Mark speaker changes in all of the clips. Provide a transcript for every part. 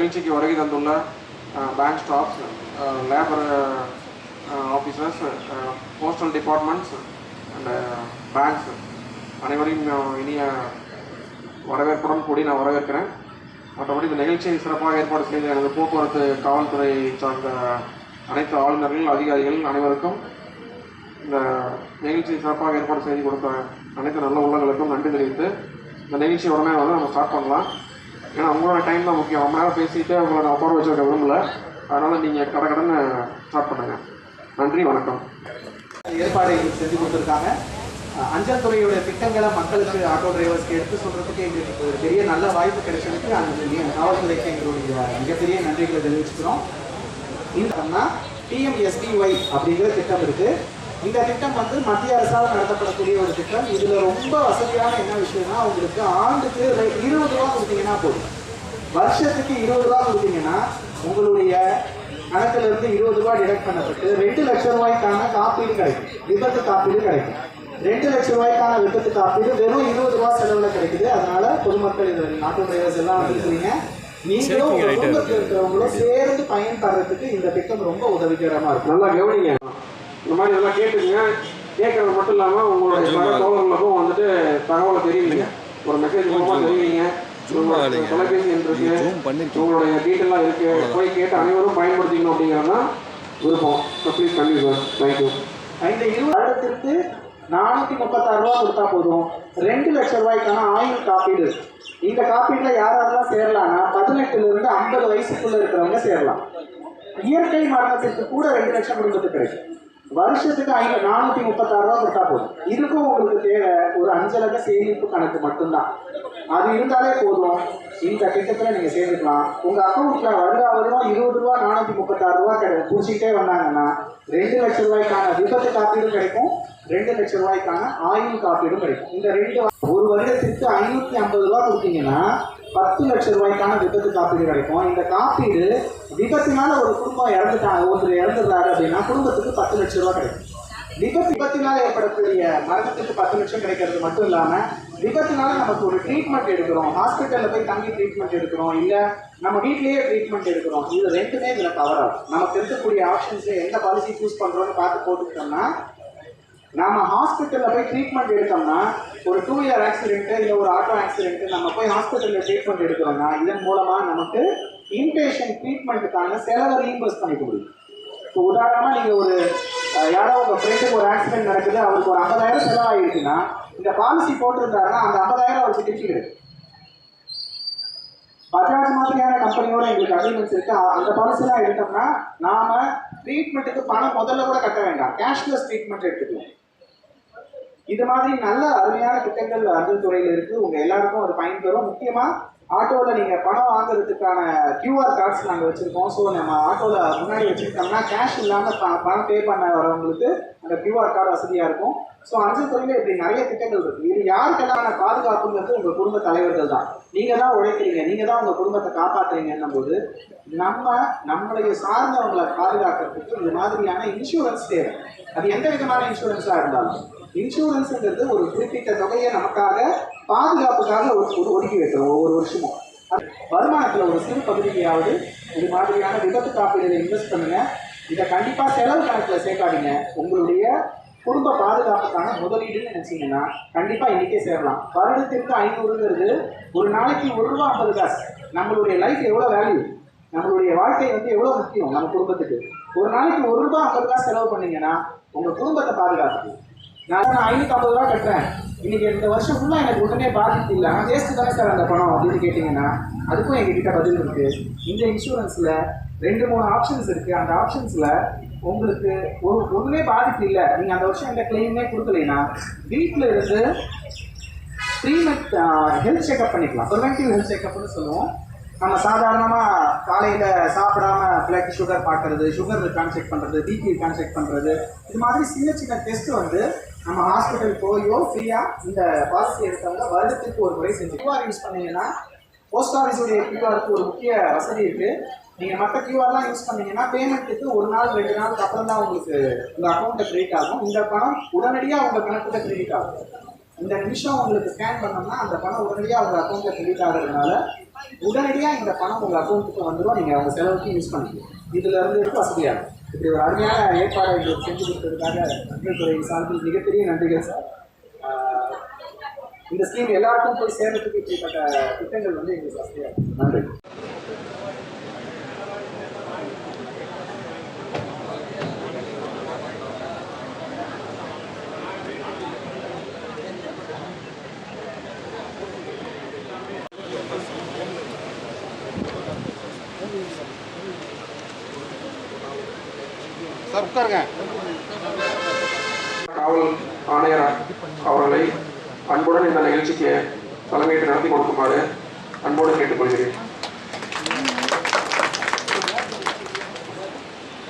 Speaker 1: நிகழ்ச்சிக்கு வருகை தந்துள்ள bank staffs labour officers postal departments and banks அனைவரையும் இனிய வரவேற்புடன் கூடி நான் வரவேற்கிறேன். மற்றபடி இந்த நிகழ்ச்சியை சிறப்பாக ஏற்பாடு செய்த எனது போக்குவரத்து காவல்துறை சார்ந்த அனைத்து ஆளுநர்கள் அதிகாரிகள் அனைவருக்கும் இந்த நிகழ்ச்சியை சிறப்பாக ஏற்பாடு செய்து கொடுத்த அனைத்து நல்ல உள்ளங்களுக்கும் நன்றி தெரிவித்து இந்த நிகழ்ச்சி உடனே வந்து நம்ம ஸ்டார்ட் பண்ணலாம். ஏன்னா அவங்களோட டைம் தான் முக்கியம். ரொம்ப நேரம் பேசிட்டு அவங்கள நான் உட்கார வச்சிருக்க விரும்பல. அதனால் நீங்கள் கடை கடன்னு ஸ்டார்ட் பண்ணுங்கள் நன்றி வணக்கம்.
Speaker 2: ஏற்பாடு செஞ்சு கொடுத்துருக்காங்க. அஞ்சல் துறையுடைய திட்டங்களை மக்களுக்கு ஆட்டோ டிரைவர்ஸ்க்கு எடுத்து சொல்கிறதுக்கு எங்களுக்கு ஒரு பெரிய நல்ல வாய்ப்பு கிடைச்சதுக்கு அந்த காவல்துறைக்கு எங்களுடைய மிகப்பெரிய நன்றிகளை தெரிவிச்சுக்கிறோம். இந்த டிஎம்எஸ்டிஒய் அப்படிங்கிற திட்டம் இருக்குது இந்த திட்டம் வந்து மத்திய அரசால் நடத்தப்படக்கூடிய ஒரு திட்டம். இதுல ரொம்ப வசதியான என்ன விஷயம்னா உங்களுக்கு ஆண்டுக்கு இருபது ரூபா கொடுத்தீங்கன்னா போதும். வருஷத்துக்கு இருபது ரூபா கொடுத்தீங்கன்னா உங்களுடைய கணக்குல இருந்து இருபது ரூபாய் டிடக்ட் பண்ணப்பட்டு ரெண்டு லட்சம் ரூபாய்க்கான காப்பீடு கிடைக்கும். விபத்து காப்பீடு கிடைக்கும். ரெண்டு லட்சம் ரூபாய்க்கான விபத்து காப்பீடு வெறும் இருபது ரூபாய் செலவுல கிடைக்குது. அதனால பொதுமக்கள் இது ஆட்டோ டிரைவர்ஸ் எல்லாம் வந்துருக்கீங்க நீங்களும் குடும்பத்தில் இருக்கிறவங்களும் சேர்ந்து பயன்படுறதுக்கு இந்த திட்டம் ரொம்ப உதவிகரமா இருக்கும்.
Speaker 1: நல்லா கவனிங்க. இந்த மாதிரி இதெல்லாம் கேட்டுக்கங்க. கேட்கறது மட்டும் இல்லாமல் உங்களுடைய சக தோழர்களுக்கும் வந்துட்டு தகவலை தெரிவிங்க. ஒரு மெசேஜ் மூலமாக தெரிவிங்க. தொலைபேசி இருக்கு. உங்களுடைய டீட்டெயிலாக இருக்கு. போய் கேட்டு அனைவரும் பயன்படுத்திக்கணும் அப்படிங்கிறது தான் விருப்பம். ஸோ ப்ளீஸ் கண்டிப்பாக சார் தேங்க்யூ
Speaker 2: இந்த இருபது வருடத்திற்கு நானூத்தி முப்பத்தாறு ரூபா கொடுத்தா போதும். ரெண்டு லட்சம் ரூபாய்க்கான ஆயுள் காப்பீடு. இந்த காப்பீடுல யாரெல்லாம் சேரலாம்னா பதினெட்டுல இருந்து ஐம்பது வயசுக்குள்ள இருக்கிறவங்க சேரலாம். இயற்கை மரணத்திற்கு கூட ரெண்டு லட்சம் குடும்பத்துக்கு கிடைக்கும். வருஷத்துக்கு ஐநூறு நானூத்தி முப்பத்தாறு ரூபா கொடுத்தா போதும். இதுக்கும் உங்களுக்கு தேவை ஒரு அஞ்சலக சேமிப்பு கணக்கு மட்டும்தான். அது இருந்தாலே போதும். இந்த திட்டத்துல நீங்க சேர்ந்துக்கலாம் உங்க அக்கௌண்ட்ல வருடா வருடம் இருபது ரூபா நானூத்தி முப்பத்தாறு ரூபா கிடை பிடிச்சிக்கிட்டே வந்தாங்கன்னா ரெண்டு லட்ச ரூபாய்க்கான விபத்து காப்பீடும் கிடைக்கும். ரெண்டு லட்ச ரூபாய்க்கான ஆயுள் காப்பீடும் கிடைக்கும். இந்த ரெண்டு ஒரு வருடத்திற்கு ஐநூத்தி ஐம்பது ரூபா கொடுத்தீங்கன்னா பத்து லட்சம் ரூபாய்க்கான விபத்து காப்பீடு கிடைக்கும். இந்த காப்பீடு விபத்தினால ஒரு குடும்பம் இறந்துட்டாங்க ஒருத்தர் இறந்துடுறாரு அப்படின்னா குடும்பத்துக்கு பத்து லட்சம் ரூபாய் கிடைக்கும். விபத்து விபத்தினால் ஏற்படக்கூடிய மரணத்துக்கு பத்து லட்சம் கிடைக்கிறது மட்டும் இல்லாமல் விபத்தினால நமக்கு ஒரு ட்ரீட்மெண்ட் எடுக்கிறோம். ஹாஸ்பிட்டலில் போய் தங்கி ட்ரீட்மெண்ட் எடுக்கிறோம். இல்லை நம்ம வீட்லேயே ட்ரீட்மெண்ட் எடுக்கிறோம். இது ரெண்டுமே இதில் கவர் ஆகும் நமக்கு இருக்கக்கூடிய ஆப்ஷன்ஸ் எந்த பாலிசி சூஸ் பண்ணுறோன்னு பார்த்து போட்டுக்கிட்டோம்னா நாம ஹாஸ்பிட்டல்ல போய் ட்ரீட்மெண்ட் எடுத்தோம்னா ஒரு டூ வீலர் ஆக்சிடென்ட் இல்ல ஒரு ஆட்டோ ஆக்சிடென்ட் நம்ம போய் ஹாஸ்பிட்டல்ல ட்ரீட்மெண்ட் எடுக்கிறோம்னா இதன் மூலமா நமக்கு இன்பேஷன் ட்ரீட்மெண்ட்டுக்கான செலவை ரீம்பர்ஸ் பண்ணிக்க முடியும் இப்போ உதாரணமா நீங்க ஒரு யாரோ உங்க ஃப்ரெண்டுக்கு ஒரு ஆக்சிடென்ட் நடக்குது அவருக்கு ஒரு ஐம்பதாயிரம் செலவாயிருக்குன்னா இந்த பாலிசி போட்டிருந்தாருன்னா அந்த ஐம்பதாயிரம் அவருக்கு திருப்பி பஜாஜ் மாதிரியான கம்பெனியோட எங்களுக்கு அக்ரிமெண்ட்ஸ் இருக்கு. அந்த பாலிசிலாம் எடுத்தோம்னா நாம ட்ரீட்மெண்ட்டுக்கு பணம் முதல்ல கூட கட்ட வேண்டாம். கேஷ்லெஸ் ட்ரீட்மெண்ட் எடுத்துக்கலாம். இது மாதிரி நல்ல அருமையான திட்டங்கள் அஞ்சல் துறையில் இருக்கு. உங்க எல்லாருக்கும் அது பயன்பெறும் முக்கியமா ஆட்டோவில் நீங்க பணம் வாங்குறதுக்கான கியூஆர் கார்ட்ஸ் நாங்கள் வச்சிருக்கோம். ஸோ நம்ம ஆட்டோவில் முன்னாடி வச்சுருக்கோம்னா கேஷ் இல்லாமல் பணம் பே பண்ண வரவங்களுக்கு அந்த கியூஆர் கார்டு வசதியா இருக்கும். ஸோ அஞ்சல் துறையில் இப்படி நிறைய திட்டங்கள் இருக்கு. இது யாருக்கெல்லாம் பாதுகாப்புங்கிறது உங்க குடும்ப தலைவர்கள் தான். நீங்க தான் உழைக்கிறீங்க. நீங்க தான் உங்க குடும்பத்தை காப்பாத்துறீங்கன்னும் போது நம்ம நம்மளுடைய சார்ந்தவங்களை பாதுகாக்கிறதுக்கு இந்த மாதிரியான இன்சூரன்ஸ் தேவை. அது எந்த விதமான இன்சூரன்ஸா இருந்தாலும். இன்சூரன்ஸுங்கிறது ஒரு குறிப்பிட்ட தொகையை நமக்காக பாதுகாப்புக்காக ஒரு ஒதுக்கி வைக்கிறோம் ஒவ்வொரு வருஷமும். வருமானத்தில் ஒரு சிறு பகுதியாவது இது மாதிரியான விபத்து காப்பீடுல இன்வெஸ்ட் பண்ணுங்க. இதை கண்டிப்பாக செலவு கணக்கில் சேர்க்காதீங்க. உங்களுடைய குடும்ப பாதுகாப்புக்கான முதலீடுன்னு நினச்சிங்கன்னா கண்டிப்பாக இன்றைக்கே சேரலாம். வருடத்திற்கு ஐநூறுங்கிறது ஒரு நாளைக்கு ஒரு ரூபா ஐம்பது காசு. நம்மளுடைய லைஃப் எவ்வளோ வேல்யூ நம்மளுடைய வாழ்க்கை வந்து எவ்வளோ முக்கியம் நம்ம குடும்பத்துக்கு? ஒரு நாளைக்கு ஒரு ரூபா ஐம்பது காசு செலவு பண்ணீங்கன்னா உங்கள் குடும்பத்தை பாதுகாத்துக்கு நான் நான் ஐம்பது ரூபா கட்டுறேன். இன்னைக்கு இந்த வருஷம் ஃபுல்லாக எனக்கு உடனே பாதிப்பு இல்லை. ஆனால் வேஸ்ட் தானே சார் அந்த பணம் அப்படின்னு கேட்டிங்கன்னா அதுக்கும் எங்ககிட்ட பதில் இருக்கு. இந்த இன்சூரன்ஸில் ரெண்டு மூணு ஆப்ஷன்ஸ் இருக்குது அந்த ஆப்ஷன்ஸில் உங்களுக்கு ஒரு ஒன்றுமே பாதிப்பு இல்லை. நீங்கள் அந்த வருஷம் எந்த கிளைமே கொடுக்கலைன்னா வீட்டில் இருந்து ப்ரீமெட் ஹெல்த் செக்அப் பண்ணிக்கலாம். ப்ரிவென்டிவ் ஹெல்த் செக்அப்னு சொல்லுவோம். நம்ம சாதாரணமாக காலையில் சாப்பிடாம பிளட் சுகர் பார்க்கறது சுகர் இருக்கான்னு செக் பண்ணுறது பிபி இருக்கான்னு செக் பண்ணுறது இது மாதிரி சின்ன சின்ன டெஸ்ட் வந்து நம்ம ஹாஸ்பிட்டல் போயோ ஃப்ரீயாக இந்த பாலிசி எடுத்தவங்க வருடத்துக்கு ஒரு முறை செஞ்சு. கியூஆர் யூஸ் பண்ணீங்கன்னா போஸ்ட் ஆஃபீஸுடைய கியூஆருக்கு ஒரு முக்கிய வசதி இருக்குது நீங்கள் மற்ற கியூஆர்லாம் யூஸ் பண்ணீங்கன்னா பேமெண்ட்டுக்கு ஒரு நாள் ரெண்டு நாளுக்கு அப்புறம் தான் உங்களுக்கு உங்கள் அக்கௌண்ட்டை கிரெடிட் ஆகும். இந்த பணம் உடனடியாக உங்கள் கணக்குல கிரெடிட் ஆகும். இந்த நிமிஷம் உங்களுக்கு ஸ்கேன் பண்ணோம்னா அந்த பணம் உடனடியாக உங்கள் அக்கௌண்ட்டில் கிரெடிட் ஆகிறதுனால உடனடியாக இந்த பணம் உங்கள் அக்கௌண்ட்டுக்கு வந்துடும் நீங்கள் உங்கள் செலவுக்கு யூஸ் பண்ணிக்கலாம். இதுல இருந்து வசதியாக இருக்கும். இப்படி ஒரு அருமையான ஏற்பாடு எங்களுக்கு செஞ்சு கொடுத்ததுக்காக நன்றித்துறை சார்பில் மிகப்பெரிய நன்றிகள் சார். இந்த ஸ்கீம் எல்லாருக்கும் போய் சேர்றதுக்கு இப்படிப்பட்ட திட்டங்கள் வந்து எங்களுக்கு வசதியாக நன்றி.
Speaker 1: சார் உட்காருங்க. காவல் ஆணையர் அவர்களை அன்புடன் இந்த நிகழ்ச்சிக்கு தலைமையேற்று நடத்தி கொடுக்குமாறு அன்போடு கேட்டுக்கொள்கிறேன்.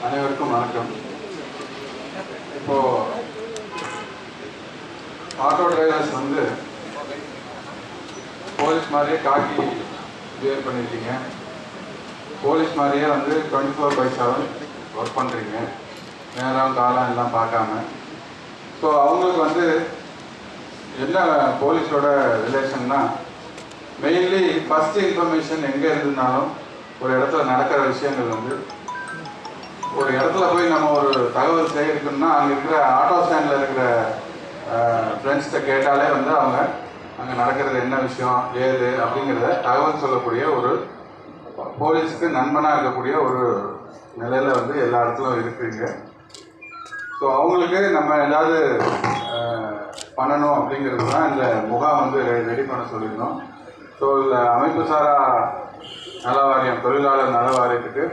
Speaker 3: அனைவருக்கும் வணக்கம். இப்போ ஆட்டோ டிரைவர்ஸ் வந்து போலீஸ் மாதிரியே காக்கி வியர் பண்ணியிருக்கீங்க போலீஸ் மாதிரியே வந்து twenty four by seven work பண்ணுறீங்க நேரம் காலம் எல்லாம் பார்க்காம. ஸோ அவங்களுக்கு வந்து என்ன போலீஸோட ரிலேஷன்னா மெயின்லி ஃபஸ்ட் இன்ஃபர்மேஷன் எங்கே இருந்தாலும் ஒரு இடத்துல நடக்கிற விஷயங்கள் வந்து ஒரு இடத்துல போய் நம்ம ஒரு தகவல் சேகரிக்கணும்னா அங்கே இருக்கிற ஆட்டோ ஸ்டாண்டில் இருக்கிற ஃப்ரெண்ட்ஸ்கிட்ட கேட்டாலே வந்து அவங்க அங்கே நடக்கிறது என்ன விஷயம் ஏது அப்படிங்கிறத தகவல் சொல்லக்கூடிய ஒரு போலீஸுக்கு நண்பனாக இருக்கக்கூடிய ஒரு நிலையில் வந்து எல்லா இடத்துலையும் இருக்குங்க. ஸோ அவங்களுக்கு நம்ம ஏதாவது பண்ணணும் அப்படிங்கிறது தான் இந்த முகாம் வந்து ரெடி பண்ண சொல்லியிருந்தோம். ஸோ இந்த அமைப்பு சாரா நல வாரியம் தொழிலாளர் நல வாரியத்துக்கு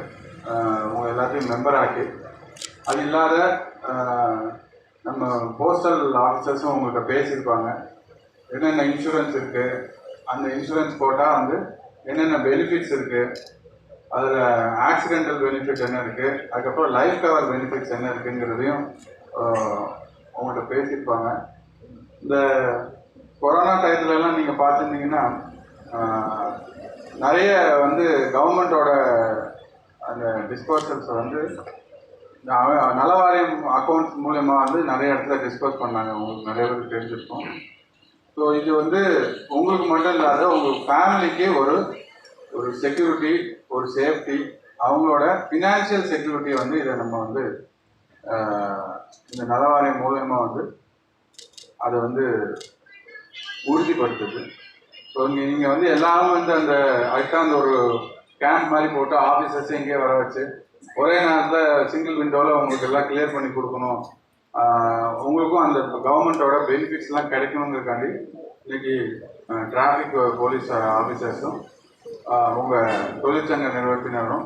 Speaker 3: உங்கள் எல்லாத்தையும் மெம்பர் ஆக்கி அது இல்லாத நம்ம போஸ்டல் ஆஃபீஸர்ஸும் உங்கள்கிட்ட பேசியிருப்பாங்க. என்னென்ன இன்சூரன்ஸ் இருக்குது அந்த இன்சூரன்ஸ் போட்டால் வந்து என்னென்ன பெனிஃபிட்ஸ் இருக்குது அதில் ஆக்சிடென்டல் பெனிஃபிட் என்ன இருக்குது அதுக்கப்புறம் லைஃப் கவர் பெனிஃபிட்ஸ் என்ன இருக்குங்கிறதையும் அவங்கள்ட்ட பேசியிருப்பாங்க. இந்த கொரோனா டயத்துலலாம் நீங்கள் பார்த்துருந்தீங்கன்னா நிறைய வந்து கவர்மெண்ட்டோட அந்த டிஸ்போசல்ஸை வந்து நலவாரியம் அக்கௌண்ட்ஸ் மூலயமா வந்து நிறைய இடத்துல டிஸ்போஸ் பண்ணாங்க. உங்களுக்கு நிறைய பேருக்கு தெரிஞ்சிருக்கும். ஸோ இது வந்து உங்களுக்கு மட்டும் இல்லாத உங்கள் ஃபேமிலிக்கு ஒரு ஒரு செக்யூரிட்டி ஒரு சேஃப்டி அவங்களோட ஃபினான்ஷியல் செக்யூரிட்டி வந்து இதை நம்ம வந்து இந்த நலவாரியம் மூலயமா வந்து அதை வந்து உறுதிப்படுத்துது. ஸோ இங்கே நீங்கள் வந்து எல்லாரும் வந்து அந்த அதுக்காக அந்த ஒரு கேம்ப் மாதிரி போட்டு ஆஃபீஸர்ஸ் இங்கேயே வர வச்சு ஒரே நேரத்தில் சிங்கிள் விண்டோவில் உங்களுக்கு எல்லாம் கிளியர் பண்ணி கொடுக்கணும். உங்களுக்கும் அந்த கவர்மெண்ட்டோட பெனிஃபிட்ஸ்லாம் கிடைக்கணுங்கிறக்காண்டி இன்னைக்கு டிராஃபிக் போலீஸ் ஆஃபீஸர்ஸும் உங்கள் தொழிற்சங்க நிறுவனத்தினரும்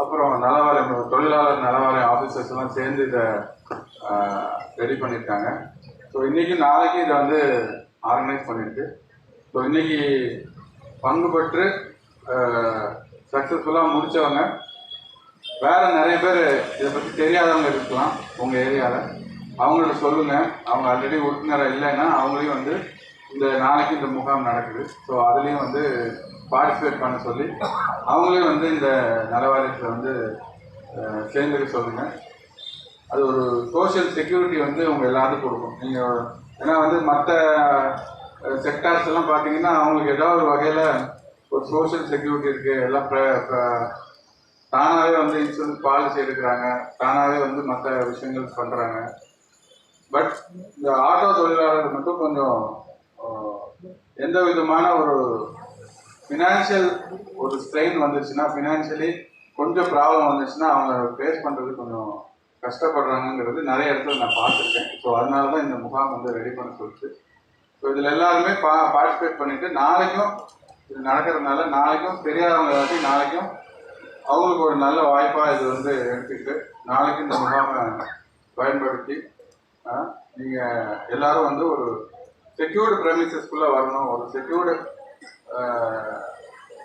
Speaker 3: அப்புறம் நலவாரியம் தொழிலாளர் நலவாரியம் ஆஃபீஸர்ஸ் எல்லாம் சேர்ந்து இதை ரெடி பண்ணியிருக்காங்க. ஸோ இன்றைக்கி நாளைக்கு இதை வந்து ஆர்கனைஸ் பண்ணியிருக்கு. ஸோ இன்றைக்கி பங்கு பெற்று சக்ஸஸ்ஃபுல்லாக முடித்தவங்க வேறு நிறைய பேர் இதை பற்றி தெரியாதவங்க இருக்கலாம் உங்கள் ஏரியாவில் அவங்கள்ட்ட சொல்லுங்கள் அவங்க ஆல்ரெடி உறுப்பினராக இல்லைன்னா அவங்களையும் வந்து இந்த நாளைக்கு இந்த முகாம் நடக்குது. ஸோ அதுலேயும் வந்து பார்ட்டிசிபேட் பண்ண சொல்லி அவங்களே வந்து இந்த நலவாரியத்தில் வந்து சேர்ந்துக்க சொல்லுங்கள் அது ஒரு சோஷியல் செக்யூரிட்டி வந்து உங்க எல்லாத்துக்கும் கொடுக்கும். நீங்கள் ஏன்னா வந்து மற்ற செக்டார்ஸ் எல்லாம் பார்த்தீங்கன்னா அவங்களுக்கு ஏதாவது ஒரு வகையில் ஒரு சோஷியல் செக்யூரிட்டி இருக்கு. எல்லாம் ப்ர- தானாகவே வந்து இன்சூரன்ஸ் பாலிசி எடுக்கிறாங்க. தானாகவே வந்து மற்ற விஷயங்கள் பண்ணுறாங்க பட் இந்த ஆட்டோ தொழிலாளர் மட்டும் கொஞ்சம் எந்த விதமான ஒரு ஃபினான்ஷியல் ஒரு ஸ்ட்ரெயின் வந்துச்சுன்னா ஃபினான்ஷியலி கொஞ்சம் ப்ராப்ளம் வந்துச்சுன்னா அவங்க ஃபேஸ் பண்ணுறது கொஞ்சம் கஷ்டப்படுறாங்கங்கிறது நிறைய இடத்துல நான் பார்த்துருக்கேன். ஸோ அதனால தான் இந்த முகாம் வந்து ரெடி பண்ண சொல்லிச்சு ஸோ இதில் எல்லாருமே பா பார்ட்டிசிபேட் பண்ணிட்டு நாளைக்கும் இது நடக்கிறதுனால நாளைக்கும் தெரியாதவங்க எல்லாத்தையும் நாளைக்கும் அவங்களுக்கு ஒரு நல்ல வாய்ப்பாக இது வந்து எடுத்துக்கிட்டு நாளைக்கு இந்த முகாமை பயன்படுத்தி நீங்கள் எல்லாரும் வந்து ஒரு செக்யூர்டு ப்ரெமிசஸ்க்குள்ளே வரணும். ஒரு செக்யூர்டு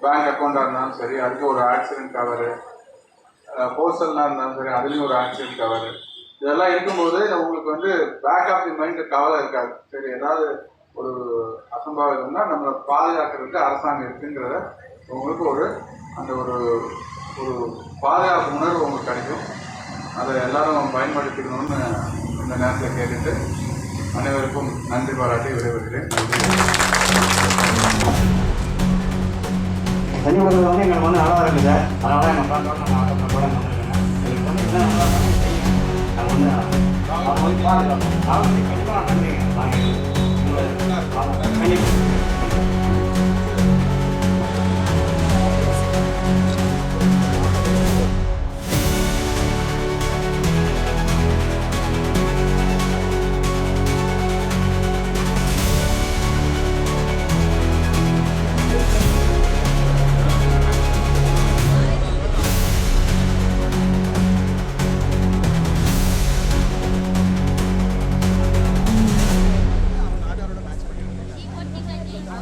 Speaker 3: பேங்க் அக்கௌண்ட்டாக இருந்தாலும் சரி அதுக்கு ஒரு ஆக்சிடென்ட் கவரு போஸ்டல்லாம் இருந்தாலும் சரி அதுலேயும் ஒரு ஆக்சிடென்ட் கவரு இதெல்லாம் இருக்கும்போது உங்களுக்கு வந்து பேக் ஆஃப் தி மைண்ட் கவலை இருக்காது. சரி ஏதாவது ஒரு அசம்பாவிதம்னா நம்மளை பாதுகாக்கிறதுக்கு அரசாங்கம் இருக்குங்கிறத உங்களுக்கு ஒரு அந்த ஒரு ஒரு பாதுகாப்பு உணர்வு உங்களுக்கு கிடைக்கும். அதை எல்லாரும் பயன்படுத்திக்கணும்னு இந்த நேரத்தில் கேட்டுட்டு அனைவருக்கும் நன்றி பாராட்டி விடைபெறுகிறேன்.
Speaker 4: தண்ணி கொடுக்குறது வந்து எங்களுக்கு வந்து நல்லா இருக்குது சார் அதனால் எங்கள் ஃப்ரெண்டோட நான் ஆட்டோட கூட எங்களுக்கு வந்து என்ன நல்லா நாங்கள் வந்து அவங்க வந்து அவங்க கண்டிப்பாக நான் பண்ணுறீங்க வாங்க கண்டிப்பாக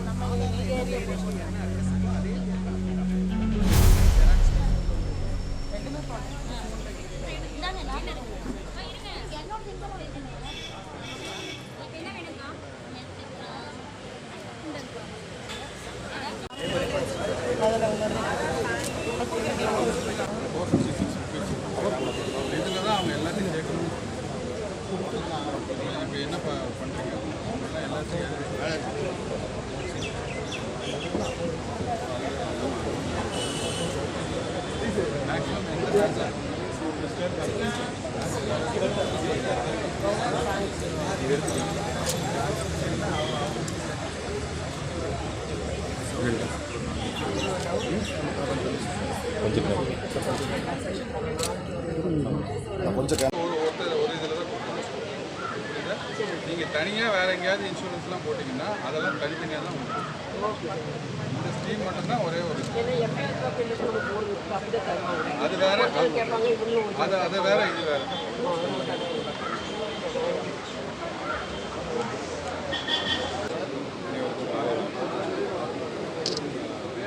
Speaker 3: na may yellow po siya. தனியாக வேறு எங்கேயாவது இன்சூரன்ஸ்லாம் போட்டிங்கன்னா அதெல்லாம் தனித்தனியாக தான் உங்களுக்கு இந்த ஸ்கீம் மட்டும்தான் ஒரே ஒரு அது வேற அது அது வேற இது வேற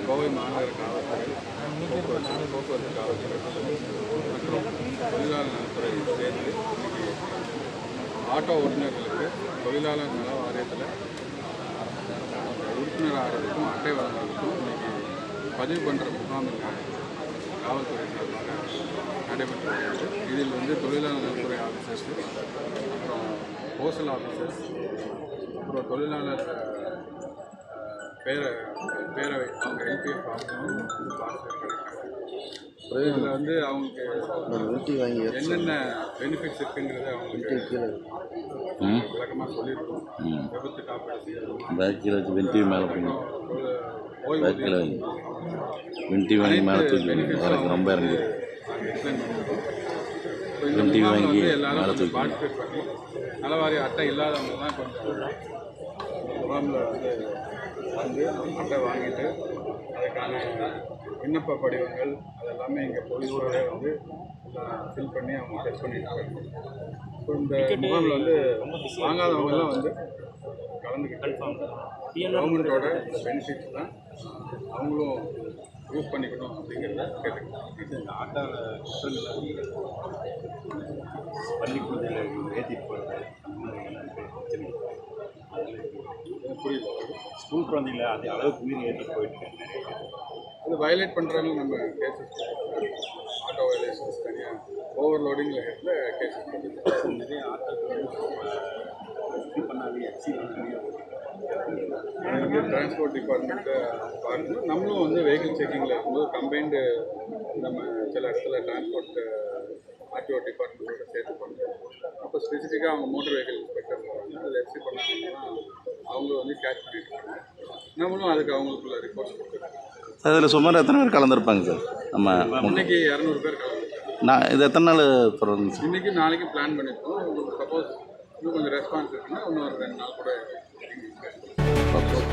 Speaker 3: கோவை மாநகர காவல்துறை போக்குவரத்து போக்குவரத்து காவல்துறை மற்றும் தொழிலாளர் நலத்துறை சேர்ந்து ஆட்டோ ஓட்டுநர்களுக்கு தொழிலாளர் நல வாரியத்தில் உறுப்பினர் ஆகிறதுக்கும் அட்டை வழங்குறதுக்கும் இன்றைக்கி பதிவு பண்ணுற முகாம் காவல்துறை சார்பாக நடைபெற்று வருகிறது. இதில் வந்து தொழிலாளர் நலத்துறை ஆஃபீஸர்ஸ் அப்புறம் போஸ்டல் ஆஃபீஸர்ஸ் அப்புறம் தொழிலாளர் பேர பேரவை அவங்க எல்பிஎஃப் ஆஃபீஸரும் இதில் வந்து அவங்களுக்கு என்னென்ன பெனிஃபிட்ஸ் இருக்குங்கிறத அவங்களுக்கு விளக்கமாக சொல்லியிருக்கோம். விபத்து காப்பீடு செய்யறது
Speaker 5: பேக்கில் வச்சு வெண்டி மேலே போகணும்
Speaker 3: ஓய்வு
Speaker 5: பேக்கில் வெண்டி வாங்கி மேலே தூக்கி. எனக்கு ரொம்ப இறங்கி.
Speaker 3: வெண்டி
Speaker 5: வாங்கி
Speaker 3: வாங்கி எல்லாரும்
Speaker 5: மேலே தூக்கி
Speaker 3: நலவாரி அட்டை இல்லாதவங்க தான் கொஞ்சம் முகாமில் வந்து வந்து அட்டை வாங்கிட்டு அதுக்கான விண்ணப்ப படிவங்கள் அதெல்லாமே இங்கே போலீஸோட வந்து ஃபில் பண்ணி அவங்க செக் பண்ணிட்டு இப்போ இந்த முகாமில் வந்து வாங்காதவங்கெல்லாம் வந்து கலந்துக்கிட்டு கவர்மெண்ட்டோட பெனிஃபிட்ஸ் தான் அவங்களும் யூஸ் பண்ணிக்கணும் அப்படிங்கிறத கேட்டுக்கிறேன் இந்த ஆட்டோ
Speaker 6: பள்ளிக்கூடத்தில் ஏற்றிட்டு போகிறது அந்த மாதிரி எல்லாம் பிரச்சனை
Speaker 3: புரியல
Speaker 6: ஸ்கூல் குழந்தைங்கள அது அளவுக்கு மீறி ஏற்றிட்டு போயிட்டு.
Speaker 3: அது வயலேட் பண்ணுறாங்க நம்ம கேசஸ் ஆட்டோ வயலேஷன்ஸ் தனியாக ஓவர்லோடிங்கில் ஹெட்டில் கேசஸ் போட்டு
Speaker 6: நிறைய ஆட்டோக்கள் ஆக்சிடென்ட் நிறைய
Speaker 3: வந்து டிரான்ஸ்போர்ட் டிபார்ட்மெண்ட்டை பார்க்கணும் நம்மளும் வந்து வெஹிக்கிள் செக்கிங்கில் இருக்கும்போது கம்பைன்டு நம்ம சில இடத்துல டிரான்ஸ்போர்ட் ஆர்டிஓ டிபார்ட்மெண்ட்டோட சேர்த்து பண்ணுறோம் அப்போ ஸ்பெசிஃபிக்காக அவங்க மோட்டர் வெஹிக்கிள் இன்ஸ்பெக்டர் அதில் எஃப்சி பண்ணாங்கன்னா அவங்க வந்து கேட்ச் பண்ணிட்டு நம்மளும் அதுக்கு அவங்களுக்குள்ள ரிப்போர்ட்ஸ் கொடுத்துருக்கோம்
Speaker 5: அதில் சுமார் எத்தனை பேர் கலந்துருப்பாங்க சார்? நம்ம
Speaker 3: இன்னைக்கு இரநூறு பேர் கலந்துருக்காங்க.
Speaker 5: நான் இது எத்தனை நாள் தொடர்ந்து சார்?
Speaker 3: இன்னைக்கு நாளைக்கு பிளான் பண்ணியிருக்கோம் சப்போஸ் இன்னும் கொஞ்சம் ரெஸ்பான்ஸ் இருக்குன்னா இன்னும் ஒரு ரெண்டு நாள் கூட
Speaker 5: ஓகே